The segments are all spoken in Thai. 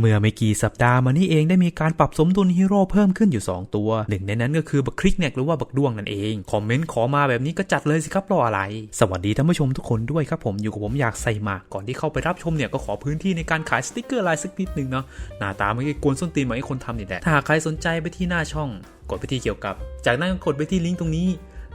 เมื่อไม่กี่สัปดาห์มานี่เองได้มีการปรับสมดุลฮีโร่เพิ่มขึ้นอยู่ 2 ตัว หนึ่งในนั้นก็คือบักคลิกเน็กหรือว่าบักด้วงนั่นเอง คอมเมนต์ขอมาแบบนี้ก็จัดเลยสิครับรออะไร สวัสดีท่านผู้ชมทุกคนด้วยครับผมอยู่กับผมอยากใส่หมากก่อนที่เข้าไปรับชมเนี่ยก็ขอพื้นที่ในการขายสติกเกอร์ลายสักนิดนึงเนาะหน้าตาไม่ได้กวนส้นตีนเหมือนไอ้คนทำนี่แหละถ้าใครสนใจไปที่หน้าช่อง กดไปที่เกี่ยวกับ จากนั้นก็กดไปที่ลิงก์ตรงนี้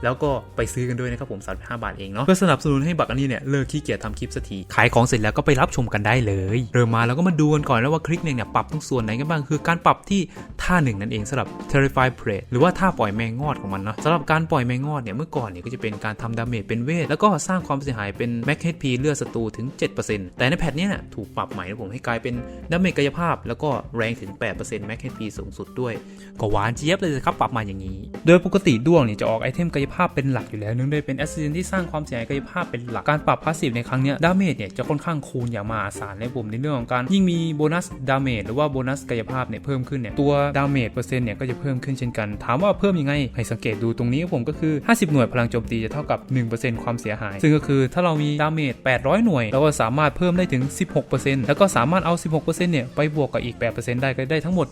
แล้วก็ไปซื้อกันด้วยนะครับผม35บาทเองเนาะเพื่อสนับสนุนให้บักอันนี้เนี่ยเลิกขี้เกียจทำคลิปสักทีขายของเสร็จแล้วก็ไปรับชมกันได้เลยเริ่มมาแล้วก็มาดูกันก่อนแล้วว่าคลิกเนี่ยเนี่ยปรับตรงส่วนไหนกันบ้างคือการปรับที่ท่าหนึ่งนั่นเองสำหรับ Terrify Prey หรือว่าท่าปล่อยแมงงอดของมันเนาะสำหรับการปล่อยแมงงอดเนี่ยเมื่อก่อนเนี่ยก็จะเป็นการทำดาเมจเป็นเวทแล้วก็สร้างความเสียหายเป็น Max HP เลือดศัตรูถึง 7%แต่ในแพทเนี้ยถูกปรับใหม่นะผมให้กลายเป็นดาเมจกายภาพ แล้วก็แรงถึง 8% Max HP สูงสุดด้วยก็หวานเจี๊ยบเลยครับปรับมาอย่างนี้ โดยปกติด้วงเนี่ยจะออกไอเทมกายภาพเป็นหลักอยู่แล้วเนื่องด้วยเป็นแอสซิสที่สร้างความเสียหายกายภาพเป็นหลักการปรับพาสซีฟในครั้งนี้ดาเมจเนี่ยจะค่อนข้างคูณอย่างมหาศาลในผมในเรื่องของการยิ่งมีโบนัสดาเมจหรือว่าโบนัสกายภาพเนี่ยเพิ่มขึ้นเนี่ยตัวดาเมจเปอร์เซ็นต์เนี่ยก็จะเพิ่มขึ้นเช่นกัน ถามว่าเพิ่มยังไงให้สังเกตดูตรงนี้ครับผมก็คือ 50 หน่วยพลังโจมตีจะเท่ากับ 1%ความเสียหาย ซึ่งก็คือถ้าเรามีดาเมจ800 หน่วย เราก็สามารถเพิ่มได้ถึง 16%แล้วก็สามารถเอา 16%เนี่ยไปบวกกับอีก 8%ได้ก็ได้ทั้งหมด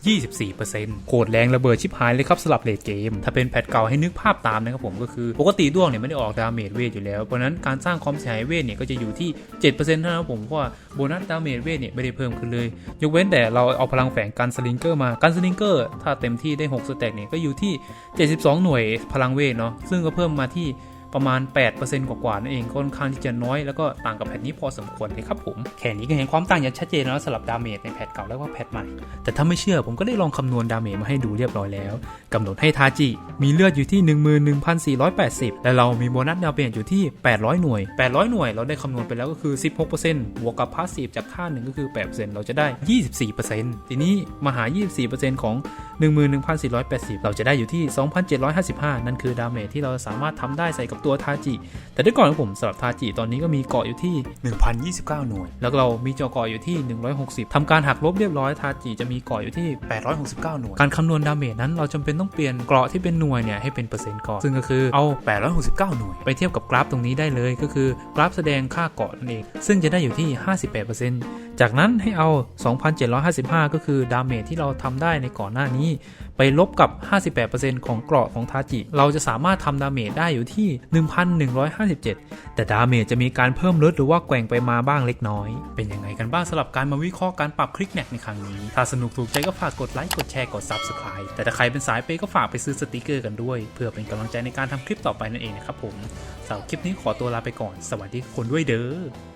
24%โคตรแรงระเบิดชิบหายเลยครับสำหรับเลดเกม ถ้าเป็นแพทเก่าให้นึกภาพตามนะครับผมก็คือ ปกติด้วงเนี่ยไม่ได้ออกดาเมจเวทอยู่แล้ว เพราะนั้นการสร้างความเสียหายเวทเนี่ยก็จะอยู่ที่ 7%เท่านั้นผมเพราะว่าโบนัสดาเมจเวทเนี่ยไม่ได้เพิ่มขึ้นเลย ยกเว้นแต่เราเอาพลังแฝงกันสลิงเกอร์มากันสลิงเกอร์ถ้าเต็มที่ได้6สแต็กเนี่ยก็อยู่ที่ 72 หน่วยพลังเวทเนาะซึ่งก็เพิ่มมาที่ ประมาณ 8%กว่าๆนั่นเองค่อนข้างที่จะน้อยแล้วก็ต่างกับแพทนี้พอสมควรเลยครับผม แค่นี้ก็เห็นความต่างอย่างชัดเจนแล้วสำหรับดาเมจในแพทเก่าแล้วก็แพทใหม่ แต่ถ้าไม่เชื่อผมก็ได้ลองคำนวณดาเมจมาให้ดูเรียบร้อยแล้วกำหนดให้ทาจิ มีเลือดอยู่ที่ 11,480 และเรามีโบนัสดาเมจอยู่ที่ 800 หน่วย 800 หน่วยเราได้คำนวณไปแล้วก็คือ 16%บวกกับพาสซีฟจากท่าหนึ่งก็คือ 8%เราจะได้ 24%ทีนี้มาหา 24%ของ11,480 เราจะได้อยู่ที่ 2,755 นั่นคือดาเมจที่เราสามารถทำได้ใส่กับตัวทาจิ แต่ด้วยก่อนของผมสำหรับทาจิตอนนี้ก็มีเกาะอยู่ที่ 1,029 หน่วย แล้วก็เรามีจอเกาะอยู่ที่ 160ทำการหักลบเรียบร้อยทาจิจะมีเกาะอยู่ที่ 869 หน่วย การคำนวณดาเมจนั้นเราจำเป็นต้องเปลี่ยนเกราะที่เป็นหน่วยเนี่ยให้เป็นเปอร์เซ็นต์ก่อนซึ่งก็คือเอา 869 หน่วย ไปเทียบกับกราฟตรงนี้ได้เลยก็คือกราฟแสดงค่าเกาะนั่นเอง ซึ่งจะได้อยู่ที่ 58% จากนั้นให้เอา 2,755 ก็คือดาเมจที่เราทำได้ในก่อนหน้านี้ ไปลบกับ 58%ของเกราะของทาจิ เราจะสามารถทำดาเมจได้อยู่ที่ 1,157 แต่ดาเมจจะมีการเพิ่มลดหรือว่าแกว่งไปมาบ้างเล็กน้อย เป็นยังไงกันบ้างสำหรับการมาวิเคราะห์การปรับคลิกแนกในครั้งนี้ ถ้าสนุกถูกใจก็ฝากกดไลค์กดแชร์กด Subscribe แต่ถ้าใครเป็นสายเปย์ก็ฝากไปซื้อสติกเกอร์กันด้วย เพื่อเป็นกำลังใจในการทำคลิปต่อไปนั่นเองนะครับผมสำหรับคลิปนี้ขอตัวลาไปก่อน สวัสดีคนด้วยเด้อ